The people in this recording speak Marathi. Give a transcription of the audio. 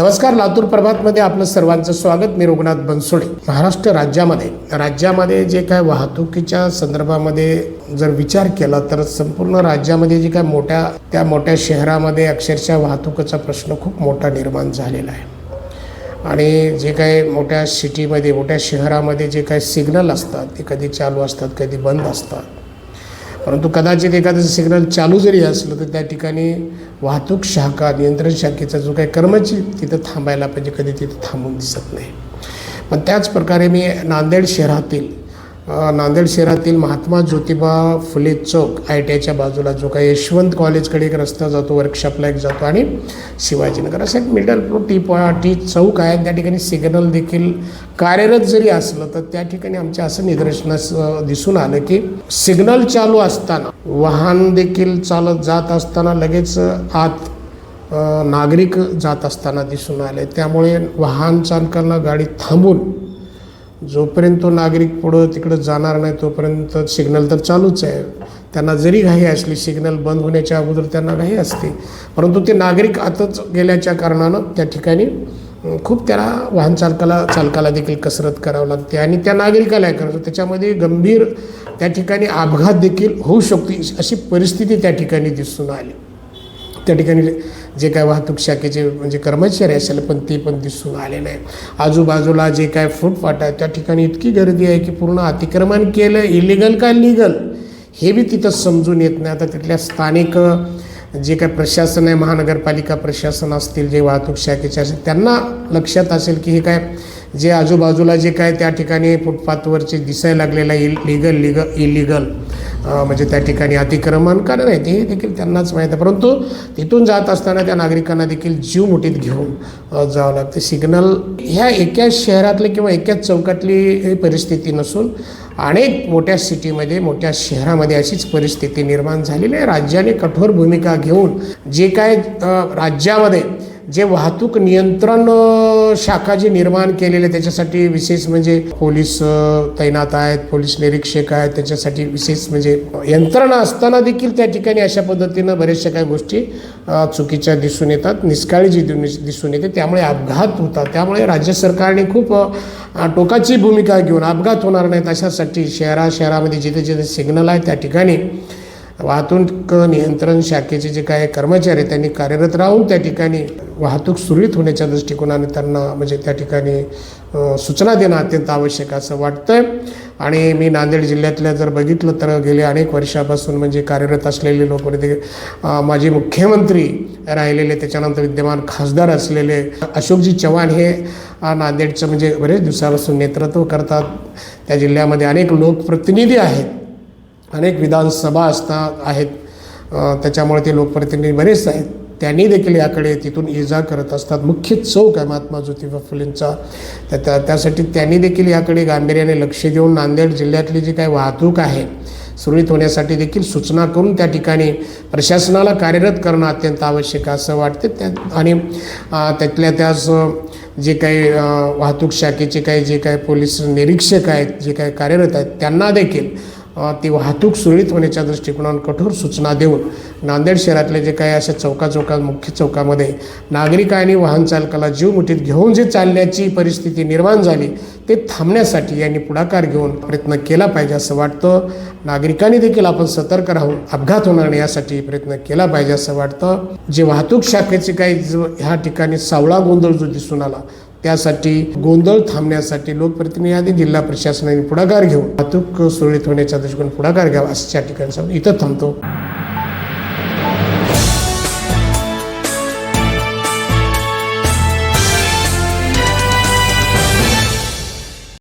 नमस्कार लातूर प्रभातमध्ये आपलं सर्वांचं स्वागत. मी रघुनाथ बनसोडे. महाराष्ट्र राज्यामध्ये राज्यामध्ये जे काय वाहतुकीच्या संदर्भामध्ये जर विचार केला तर संपूर्ण राज्यामध्ये जे काय मोठ्या त्या मोठ्या शहरामध्ये अक्षरशः वाहतुकीचा प्रश्न खूप मोठा निर्माण झालेला आहे. आणि जे काही मोठ्या सिटीमध्ये मोठ्या शहरामध्ये जे काही सिग्नल असतात ते कधी चालू असतात कधी बंद असतात परंतु कदाचित एखादं सिग्नल चालू जरी असलं तर त्या ठिकाणी वाहतूक शाखा नियंत्रण शाखेचा जो काही कर्मचारी तिथं थांबायला पाहिजे. कधी तिथं थांबून दिसत नाही. पण त्याच प्रकारे मी नांदेड शहरातील नांदेड शहरातील महात्मा ज्योतिबा फुले चौक आय टी आयच्या बाजूला जो काही यशवंत कॉलेजकडे एक रस्ता जातो वर्कशॉपला एक जातो आणि शिवाजीनगर असं एक मिडल टी टी चौक आहे. त्या ठिकाणी सिग्नल देखील कार्यरत जरी असलं तर त्या ठिकाणी आमच्या असं निदर्शनास दिसून आलं की सिग्नल चालू असताना वाहन देखील चालत जात असताना लगेच आत नागरिक जात असताना दिसून आले. त्यामुळे वाहन चालकांना गाडी थांबून जोपर्यंत तो नागरिक पुढं तिकडं जाणार नाही तोपर्यंत सिग्नल तर चालूच आहे. त्यांना जरी घाई असली सिग्नल बंद होण्याच्या अगोदर त्यांना घाई असते. परंतु ते नागरिक आतच गेल्याच्या कारणानं त्या ठिकाणी खूप त्याला वाहन चालकाला चालकाला देखील कसरत करावं लागते. आणि त्या नागरिकाला करायचं त्याच्यामध्ये गंभीर त्या ठिकाणी अपघात देखील होऊ शकतो अशी परिस्थिती त्या ठिकाणी दिसून आली. त्या ठिकाणी जे काय वाहतूक शाखेचे म्हणजे कर्मचारी असेल पण ते पण दिसून आले नाही आजूबाजूला जे काय फुटपाट आहे त्या ठिकाणी इतकी गर्दी आहे की पूर्ण अतिक्रमण केलं इलिगल का लिगल हे बी तिथं समजून येत नाही. आता तिथल्या स्थानिक जे काय प्रशासन आहे महानगरपालिका प्रशासन असतील जे वाहतूक शाखेचे असेल त्यांना लक्षात असेल की हे काय जे आजूबाजूला जे काय त्या ठिकाणी फुटपाथवरचे दिसायला लागलेलं इल लिगल लिगल इलिगल म्हणजे त्या ठिकाणी अतिक्रमण का आहे ते देखील त्यांनाच माहीत आहे. परंतु तिथून जात असताना त्या नागरिकांना देखील जीव मुठीत घेऊन जावं लागते. सिग्नल ह्या एका शहरातली किंवा एकाच चौकातली परिस्थिती नसून अनेक मोठ्या सिटीमध्ये मोठ्या शहरामध्ये अशीच परिस्थिती निर्माण झालेली आहे. राज्याने कठोर भूमिका घेऊन जे काय राज्यामध्ये जे वाहतूक नियंत्रण शाखा जी निर्माण केलेले त्याच्यासाठी विशेष म्हणजे पोलीस तैनात आहेत पोलीस निरीक्षक आहेत त्याच्यासाठी विशेष म्हणजे यंत्रणा असताना देखील त्या ठिकाणी अशा पद्धतीनं बऱ्याचशा काही गोष्टी चुकीच्या दिसून येतात निष्काळजी दिसून दिसून येते त्यामुळे अपघात होतात. त्यामुळे राज्य सरकारने खूप टोकाची भूमिका घेऊन अपघात होणार नाहीत अशासाठी शहरा शहरामध्ये जिथे जिथे सिग्नल आहे त्या ठिकाणी वाहतूक नियंत्रण शाखेचे जे काय कर्मचारी त्यांनी कार्यरत राहून त्या ठिकाणी वाहतूक सुरळीत होण्याच्या दृष्टिकोनाने त्यांना म्हणजे त्या ठिकाणी सूचना देणं अत्यंत आवश्यक असं वाटतं आणि मी नांदेड जिल्ह्यातल्या जर बघितलं तर गेले अनेक वर्षापासून म्हणजे कार्यरत असलेले लोक म्हणजे माजी मुख्यमंत्री राहिलेले त्याच्यानंतर विद्यमान खासदार असलेले अशोकजी चव्हाण हे नांदेडचं म्हणजे बरेच दिवसापासून नेतृत्व करतात. त्या जिल्ह्यामध्ये अनेक लोकप्रतिनिधी आहेत. अनेक विधानसभा असतात आहेत. त्याच्यामुळे ते लोकप्रतिनिधी बरेच आहेत. त्यांनी देखील याकडे तिथून ये जा करत असतात. मुख्य चौक आहे महात्मा ज्योतिबा फुलेंचा. त्या त्या- त्यासाठी त्यांनी देखील याकडे गांभीर्याने लक्ष देऊन नांदेड जिल्ह्यातली जी काही वाहतूक आहे सुरळीत होण्यासाठी देखील सूचना करून त्या ठिकाणी प्रशासनाला कार्यरत करणं अत्यंत आवश्यक असं वाटते. त्या आणि त्यातल्या त्याच जे काही वाहतूक शाखेचे काही जे काही पोलीस निरीक्षक आहेत जे काही कार्यरत आहेत त्यांना देखील ती वाहतूक सुरळीत होण्याच्या दृष्टिकोनातून कठोर सूचना देऊन नांदेड शहरातले जे काही अशा चौकाचौका मुख्य चौकामध्ये नागरिकांनी वाहन चालकाला जीव मुठीत घेऊन जे चालण्याची परिस्थिती निर्माण झाली ते थांबण्यासाठी यांनी पुढाकार घेऊन प्रयत्न केला पाहिजे असं वाटतं. नागरिकांनी देखील आपण सतर्क राहून अपघात होणार नाही यासाठी प्रयत्न केला पाहिजे असं वाटतं. जे वाहतूक शाखेचे काही जो ह्या ठिकाणी सावळा गोंधळ जो दिसून आला त्यासाठी गोंधळ थांबण्यासाठी लोकप्रतिनिधी जिल्हा प्रशासनाने पुढाकार घेऊन वाहतूक सुरळीत होण्याच्या दृष्टिकोन पुढाकार घ्यावा असं ठिकाणी सांगून इथं थांबतो.